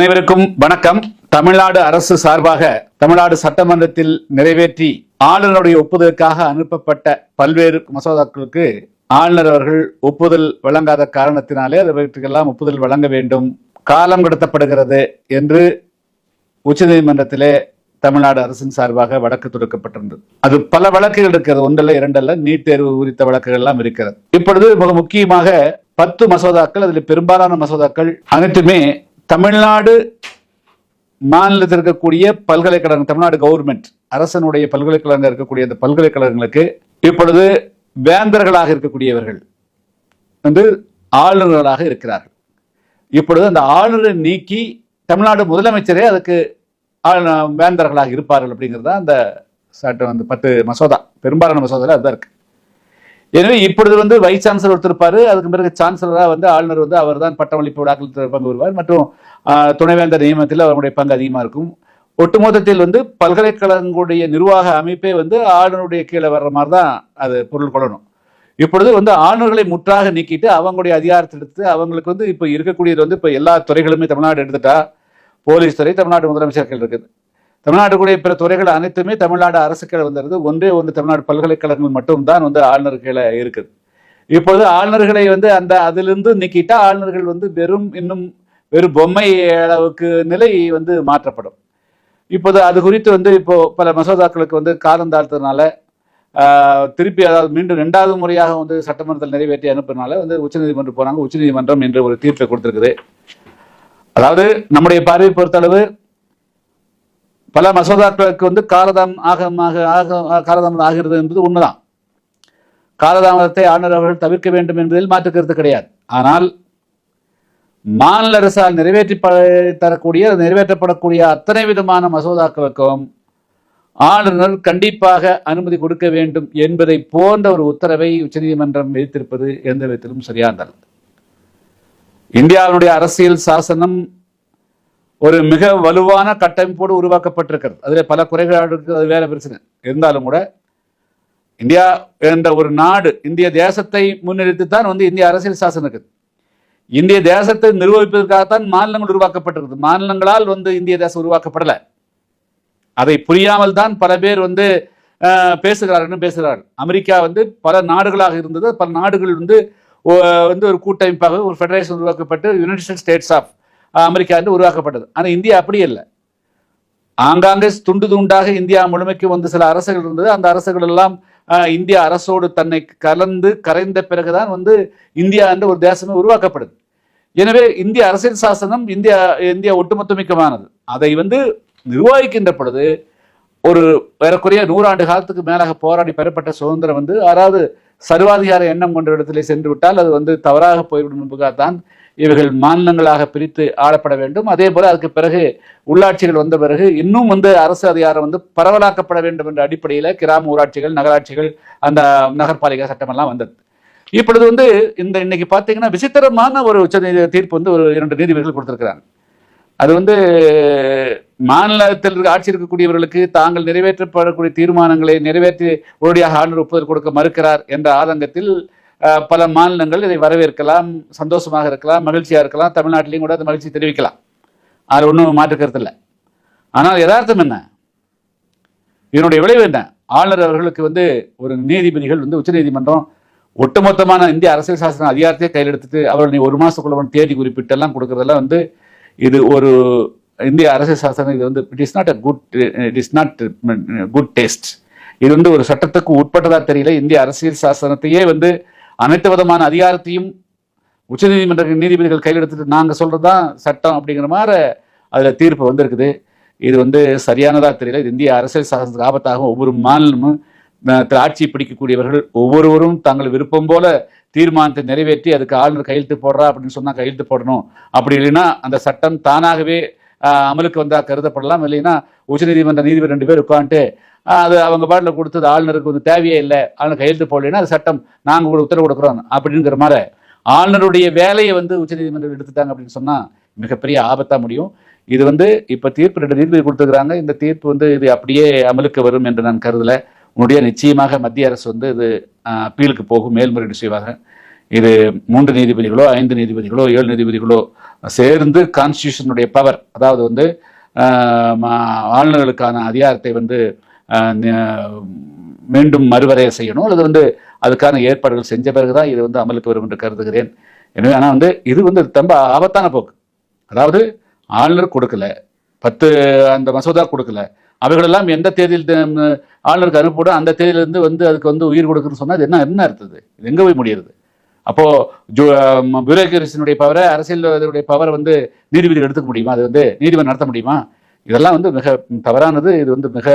அனைவருக்கும் வணக்கம். தமிழ்நாடு அரசு சார்பாக தமிழ்நாடு சட்டமன்றத்தில் நிறைவேற்றி ஆளுநருடைய ஒப்புதலுக்காக அனுப்பப்பட்ட பல்வேறு மசோதாக்களுக்கு ஆளுநர் அவர்கள் ஒப்புதல் வழங்காத காரணத்தினாலே அதற்கெல்லாம் ஒப்புதல் வழங்க வேண்டும். காலம் கடத்தப்படுகிறது என்று உச்சநீதிமன்றத்திலே தமிழ்நாடு அரசின் சார்பாக வழக்கு தொடுக்கப்பட்டிருந்தது. அது பல வழக்குகள் இருக்கிறது. ஒன்றல்ல இரண்டல்ல நீட் தேர்வு குறித்த வழக்குகள் எல்லாம் இருக்கிறது. இப்பொழுது மிக முக்கியமாக பத்து மசோதாக்கள் அதில் பெரும்பாலான மசோதாக்கள் அனைத்துமே தமிழ்நாடு மாநிலத்தில் இருக்கக்கூடிய பல்கலைக்கழகம் தமிழ்நாடு கவர்மெண்ட் அரசனுடைய பல்கலைக்கழகம் இருக்கக்கூடிய அந்த பல்கலைக்கழகங்களுக்கு இப்பொழுது வேந்தர்களாக இருக்கக்கூடியவர்கள் வந்து ஆளுநர்களாக இருக்கிறார்கள். இப்பொழுது அந்த ஆளுநரை நீக்கி தமிழ்நாடு முதலமைச்சரே அதுக்கு வேந்தர்களாக இருப்பார்கள் அப்படிங்கிறது தான் அந்த சட்டம் அந்த பத்து மசோதா பெரும்பாலான மசோதாவில் அதுதான் இருக்கு. எனவே இப்பொழுது வந்து வைஸ் சான்சலர் ஒருத்தர் அதுக்கு பிறகு சான்சலரா வந்து ஆளுநர் வந்து அவர் தான் பட்டமளிப்பு விழாக்கள் பங்கு வருவார். மற்றும் துணைவேந்தர் நியமனத்தில் அவருடைய பங்கு அதிகமாக இருக்கும். ஒட்டுமொத்தத்தில் வந்து பல்கலைக்கழகங்களுடைய நிர்வாக அமைப்பே வந்து ஆளுநருடைய கீழே வர்ற மாதிரி தான் அது பொருள் கொள்ளணும். இப்பொழுது வந்து ஆளுநர்களை முற்றாக நீக்கிட்டு அவங்களுடைய அதிகாரத்தை எடுத்து அவங்களுக்கு வந்து இப்போ இருக்கக்கூடியது வந்து இப்போ எல்லா துறைகளுமே தமிழ்நாடு எடுத்துட்டா போலீஸ் துறை தமிழ்நாடு முதலமைச்சர்கள் இருக்குது. தமிழ்நாட்டுக்குடைய பிற துறைகள் அனைத்துமே தமிழ்நாடு அரசு கீழே வந்துருது ஒன்றே ஒன்று தமிழ்நாடு பல்கலைக்கழகங்கள் மட்டும்தான் வந்து ஆளுநர் கீழே இருக்குது. இப்போது ஆளுநர்களை வந்து அந்த அதிலிருந்து நீக்கிட்டா ஆளுநர்கள் வந்து வெறும் இன்னும் வெறும் பொம்மை அளவுக்கு நிலை வந்து மாற்றப்படும். இப்போது அது குறித்து வந்து இப்போ பல மசோதாக்களுக்கு வந்து காலம் தாழ்த்ததுனால திருப்பி அதாவது மீண்டும் ரெண்டாவது முறையாக வந்து சட்டமன்றத்தில் நிறைவேற்றி அனுப்புறதுனால வந்து உச்சநீதிமன்றம் போனாங்க. உச்சநீதிமன்றம் என்று ஒரு தீர்ப்பை கொடுத்துருக்குது. அதாவது நம்முடைய பார்வையை பொறுத்தளவு பல மசோதாக்களுக்கு வந்து காலதாம் ஆகமாக ஆக காலதாமதம் ஆகிறது என்பது உண்மைதான். காலதாமதத்தை ஆளுநர் அவர்கள் தவிர்க்க வேண்டும் என்பதில் மாற்று கருத்து கிடையாது. ஆனால் மாநில அரசால் நிறைவேற்றி ப- தரக்கூடிய நிறைவேற்றப்படக்கூடிய அத்தனை விதமான மசோதாக்களுக்கும் ஆளுநர் கண்டிப்பாக அனுமதி கொடுக்க வேண்டும் என்பதை போன்ற ஒரு உத்தரவை உச்சநீதிமன்றம் விதித்திருப்பது எந்த விதத்திலும் சரியானதல்ல. இந்தியாவினுடைய அரசியல் சாசனம் ஒரு மிக வலுவான கட்டமைப்போடு உருவாக்கப்பட்டிருக்கிறது. அதில் பல குறைகள் அது வேற பிரச்சனை. இருந்தாலும் கூட இந்தியா என்ற ஒரு நாடு இந்திய தேசத்தை முன்னிறுத்தி தான் வந்து இந்திய அரசியல் சாசனம் இருக்குது. இந்திய தேசத்தை நிர்வகிப்பதற்காகத்தான் மாநிலங்கள் உருவாக்கப்பட்டிருக்குது. மாநிலங்களால் வந்து இந்திய தேசம் உருவாக்கப்படலை. அதை புரியாமல் தான் பல பேர் வந்து பேசுகிறார்கள் பேசுகிறார்கள். அமெரிக்கா வந்து பல நாடுகளாக இருந்தது. பல நாடுகள் வந்து வந்து ஒரு கூட்டமைப்பாக ஒரு ஃபெடரேஷன் உருவாக்கப்பட்டு யுனைடெட் ஸ்டேட்ஸ் ஆஃப் அமெரிக்கா என்று உருவாக்கப்பட்டது. ஆனால் இந்தியா அப்படி இல்லை. ஆங்காங்கே துண்டு துண்டாக இந்தியா முழுமைக்கு வந்து சில அரசுகள் இருந்தது. அந்த அரசுகள் எல்லாம் இந்திய அரசோடு தன்னை கலந்து கரைந்த பிறகுதான் வந்து இந்தியா என்ற ஒரு தேசமே உருவாக்கப்படுது. எனவே இந்திய அரசியல் சாசனம் இந்தியா இந்தியா ஒட்டுமொத்தமிக்கமானது. அதை வந்து நிர்வகிக்கின்ற பொழுது ஒரு ஏறக்குறைய நூறாண்டு காலத்துக்கு மேலாக போராடி பெறப்பட்ட சுதந்திரம் வந்து அதாவது சர்வாதிகார எண்ணம் கொண்ட இடத்திலே சென்று விட்டால் அது வந்து தவறாக போய்விடும் என்பதற்காகத்தான் இவர்கள் மாநிலங்களாக பிரித்து ஆளப்பட வேண்டும். அதே போல அதுக்கு பிறகு உள்ளாட்சிகள் வந்த பிறகு இன்னும் வந்து அரசு அதிகாரம் வந்து பரவலாக்கப்பட வேண்டும் என்ற அடிப்படையில் கிராம ஊராட்சிகள் நகராட்சிகள் அந்த நகர்பாலிகா சட்டமெல்லாம் வந்தது. இப்பொழுது வந்து இந்த இன்னைக்கு பார்த்தீங்கன்னா விசித்திரமான ஒரு உச்ச தீர்ப்பு வந்து ஒரு இரண்டு நீதிபதிகள் கொடுத்திருக்கிறாங்க. அது வந்து மாநிலத்தில் ஆட்சி இருக்கக்கூடியவர்களுக்கு தாங்கள் நிறைவேற்றப்படக்கூடிய தீர்மானங்களை நிறைவேற்றி உடனடியாக ஆளுநர் ஒப்புதல் கொடுக்க மறுக்கிறார் என்ற ஆதங்கத்தில் பல மாநிலங்கள் இதை வரவேற்கலாம் சந்தோஷமாக இருக்கலாம் மகிழ்ச்சியாக இருக்கலாம் தமிழ்நாட்டிலையும் கூட அந்த மகிழ்ச்சி தெரிவிக்கலாம். அதில் ஒன்றும் மாற்றுக்கிறது இல்லை. ஆனால் யதார்த்தம் என்ன? இதனுடைய விளைவு என்ன? ஆளுநர் அவர்களுக்கு வந்து ஒரு நீதிபதிகள் வந்து உச்சநீதிமன்றம் ஒட்டுமொத்தமான இந்திய அரசியல் சாசன அதிகாரத்தையே கையில் எடுத்துட்டு அவர்கள் ஒரு மாதத்துக்குள்ள தேதி குறிப்பிட்டெல்லாம் கொடுக்குறதெல்லாம் வந்து இது ஒரு இந்திய அரசியல் சாசனம் இது வந்து it is not a good it is not good taste இது வந்து ஒரு சட்டத்துக்கு உட்பட்டதாக தெரியல. இந்திய அரசியல் சாசனத்தையே வந்து அனைத்து விதமான அதிகாரத்தையும் உச்சநீதிமன்ற நீதிபதிகள் கையில் எடுத்துட்டு சொல்கிறது தான் சட்டம் அப்படிங்கிற மாதிரி அதில் தீர்ப்பு வந்திருக்குது. இது வந்து சரியானதாக தெரியல. இது இந்திய அரசியல் சாசனத்துக்கு ஆபத்தாகும். ஒவ்வொரு மாநிலமும் ஆட்சி பிடிக்கக்கூடியவர்கள் ஒவ்வொருவரும் தங்கள் விருப்பம் போல தீர்மானத்தை நிறைவேற்றி அதுக்கு ஆளுநர் கையெழுத்து போடுறா அப்படின்னு சொன்னால் கையெழுத்து போடணும். அப்படி இல்லைன்னா அந்த சட்டம் தானாகவே அமலுக்கு வந்தா கருதப்படலாம். இல்லைன்னா உச்சநீதிமன்ற நீதிபதி ரெண்டு பேர் உட்காந்துட்டு அது அவங்க பாட்டில் கொடுத்தது ஆளுநருக்கு வந்து தேவையே இல்லை. ஆளுநர் கையெழுத்து போடலைன்னா அது சட்டம். நாங்கள் உங்களுக்கு உத்தரவு கொடுக்குறோம். அப்படிங்கிற மாதிரி ஆளுநருடைய வேலையை வந்து உச்சநீதிமன்றம் எடுத்துட்டாங்க அப்படின்னு சொன்னால் மிகப்பெரிய ஆபத்தாக முடியும். இது வந்து இப்போ தீர்ப்பு ரெண்டு நீதிபதி கொடுத்துருக்குறாங்க. இந்த தீர்ப்பு வந்து இது அப்படியே அமலுக்கு வரும் என்று நான் கருதல. உன்னுடைய நிச்சயமாக மத்திய அரசு வந்து இது அப்பீலுக்கு போகும் மேல்முறையீடு செய்வாங்க. இது மூன்று நீதிபதிகளோ ஐந்து நீதிபதிகளோ ஏழு நீதிபதிகளோ சேர்ந்து கான்ஸ்டியூஷனுடைய பவர் அதாவது வந்து ஆளுநர்களுக்கான அதிகாரத்தை வந்து மீண்டும் மறுவரைய செய்யணும். அல்லது வந்து அதுக்கான ஏற்பாடுகள் செஞ்ச பிறகுதான் இது வந்து அமலுக்கு வரும் என்று கருதுகிறேன். எனவே ஆனால் வந்து இது வந்து ரொம்ப ஆபத்தான போக்கு. அதாவது ஆளுநர் கொடுக்கல பத்து அந்த மசோதா கொடுக்கல. அவைகளெல்லாம் எந்த தேதியில் ஆளுநருக்கு அனுப்பிவிடும் அந்த தேதியிலிருந்து வந்து அதுக்கு வந்து உயிர் கொடுக்குன்னு சொன்னால் அது என்ன என்ன அர்த்தது இது போய் முடியுது அப்போ பியூரோகிரசினுடைய பவரை அரசியல் பவரை வந்து நீதிபதிகள் எடுத்துக்க முடியுமா? அது வந்து நீதிமன்றம் நடத்த முடியுமா? இதெல்லாம் வந்து மிக தவறானது. இது வந்து மிக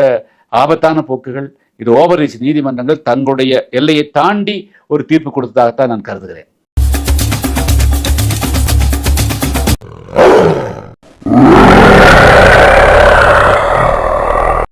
ஆபத்தான போக்குகள். இது ஓவர் நீதிமன்றங்கள் தங்களுடைய எல்லையை தாண்டி ஒரு தீர்ப்பு கொடுத்ததாகத்தான் நான் கருதுகிறேன்.